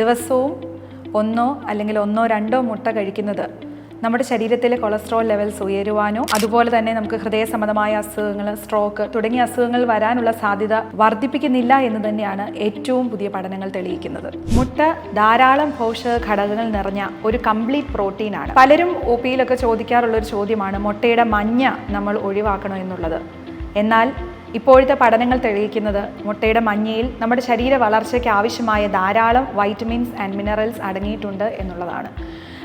ദിവസവും ഒന്നോ അല്ലെങ്കിൽ ഒന്നോ രണ്ടോ മുട്ട കഴിക്കുന്നത് നമ്മുടെ ശരീരത്തിലെ കൊളസ്ട്രോൾ ലെവൽസ് ഉയരുവാനോ അതുപോലെ തന്നെ നമുക്ക് ഹൃദയ സംബന്ധമായ അസുഖങ്ങൾ സ്ട്രോക്ക് തുടങ്ങിയ അസുഖങ്ങൾ വരാനുള്ള സാധ്യത വർദ്ധിപ്പിക്കുന്നില്ല എന്ന് തന്നെയാണ് ഏറ്റവും പുതിയ പഠനങ്ങൾ തെളിയിക്കുന്നത്. മുട്ട ധാരാളം പോഷക ഘടകങ്ങൾ നിറഞ്ഞ ഒരു കംപ്ലീറ്റ് പ്രോട്ടീനാണ് പലരും ഒ പിയിലൊക്കെ ചോദിക്കാറുള്ള ഒരു ചോദ്യമാണ് മുട്ടയുടെ മഞ്ഞ നമ്മൾ ഒഴിവാക്കണോ എന്നുള്ളത്? എന്നാൽ ഇപ്പോഴത്തെ പഠനങ്ങൾ തെളിയിക്കുന്നത് മുട്ടയുടെ മഞ്ഞയിൽ നമ്മുടെ ശരീര വളർച്ചയ്ക്ക് ആവശ്യമായ ധാരാളം വൈറ്റമിൻസ് ആൻഡ് മിനറൽസ് അടങ്ങിയിട്ടുണ്ട് എന്നുള്ളതാണ്.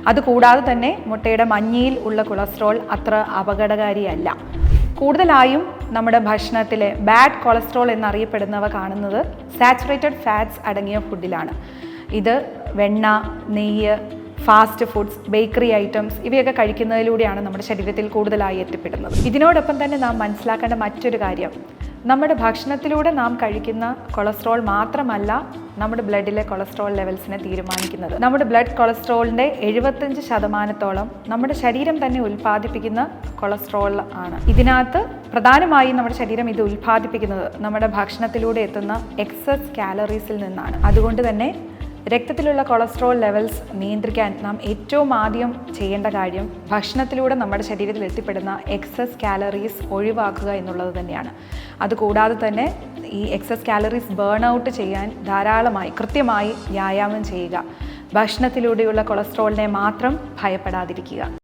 അതുകൂടാതെ തന്നെ മുട്ടയുടെ മഞ്ഞയിൽ ഉള്ള കൊളസ്ട്രോൾ അത്ര അപകടകാരിയല്ല. കൂടുതലായും നമ്മുടെ ഭക്ഷണത്തിലെ ബാഡ് കൊളസ്ട്രോൾ എന്നറിയപ്പെടുന്നവ കാണുന്നത് സാച്ചുറേറ്റഡ് ഫാറ്റ്സ് അടങ്ങിയ ഫുഡിലാണ്. ഇത് വെണ്ണ നെയ്യ് ഫാസ്റ്റ് ഫുഡ്സ് ബേക്കറി ഐറ്റംസ് ഇവയൊക്കെ കഴിക്കുന്നതിലൂടെയാണ് നമ്മുടെ ശരീരത്തിൽ കൂടുതലായി എത്തിപ്പെടുന്നത്. ഇതിനോടൊപ്പം തന്നെ നാം മനസ്സിലാക്കേണ്ട മറ്റൊരു കാര്യം. നമ്മുടെ ഭക്ഷണത്തിലൂടെ നാം കഴിക്കുന്ന കൊളസ്ട്രോൾ മാത്രമല്ല നമ്മുടെ ബ്ലഡിലെ കൊളസ്ട്രോൾ ലെവൽസിനെ തീരുമാനിക്കുന്നത്. നമ്മുടെ ബ്ലഡ് കൊളസ്ട്രോളിന്റെ എഴുപത്തഞ്ച് ശതമാനത്തോളം നമ്മുടെ ശരീരം തന്നെ ഉൽപ്പാദിപ്പിക്കുന്ന കൊളസ്ട്രോൾ ആണ്. ഇതിനകത്ത് പ്രധാനമായും നമ്മുടെ ശരീരം ഇത് ഉൽപ്പാദിപ്പിക്കുന്നത് നമ്മുടെ ഭക്ഷണത്തിലൂടെ എത്തുന്ന എക്സസ് കാലറീസിൽ നിന്നാണ്. അതുകൊണ്ട് തന്നെ രക്തത്തിലുള്ള കൊളസ്ട്രോൾ ലെവൽസ് നിയന്ത്രിക്കാൻ നാം ഏറ്റവും ആദ്യം ചെയ്യേണ്ട കാര്യം ഭക്ഷണത്തിലൂടെ നമ്മുടെ ശരീരത്തിൽ എത്തിപ്പെടുന്ന എക്സസ് കാലറീസ് ഒഴിവാക്കുക എന്നുള്ളത് തന്നെയാണ്. അതുകൂടാതെ തന്നെ ഈ എക്സസ് കാലറീസ് ബേൺ ഔട്ട് ചെയ്യാൻ ധാരാളമായി കൃത്യമായി വ്യായാമം ചെയ്യുക. ഭക്ഷണത്തിലൂടെയുള്ള കൊളസ്ട്രോളിനെ മാത്രം ഭയപ്പെടാതിരിക്കുക.